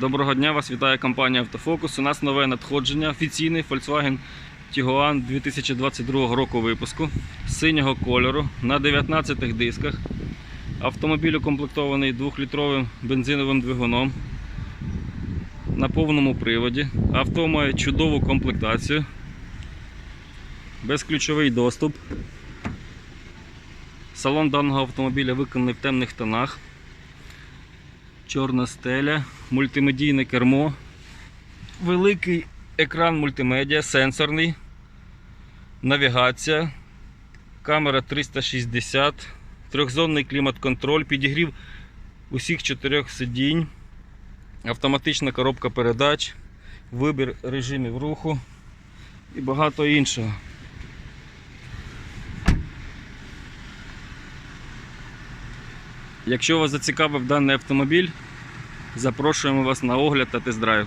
Доброго дня, вас вітає компанія Автофокус. У нас нове надходження, офіційний Volkswagen Tiguan 2022 року випуску синього кольору на 19 дисках. Автомобіль укомплектований 2-літровим бензиновим двигуном на повному приводі. Авто має чудову комплектацію, безключовий доступ. Салон даного автомобіля виконаний в темних тонах чорна стеля, мультимедійне кермо, великий екран мультимедіа, сенсорний, навігація, камера 360, трьохзонний клімат-контроль, підігрів усіх чотирьох сидінь, автоматична коробка передач, вибір режимів руху і багато іншого. Якщо вас зацікавив даний автомобіль, запрошуємо вас на огляд та тест-драйв.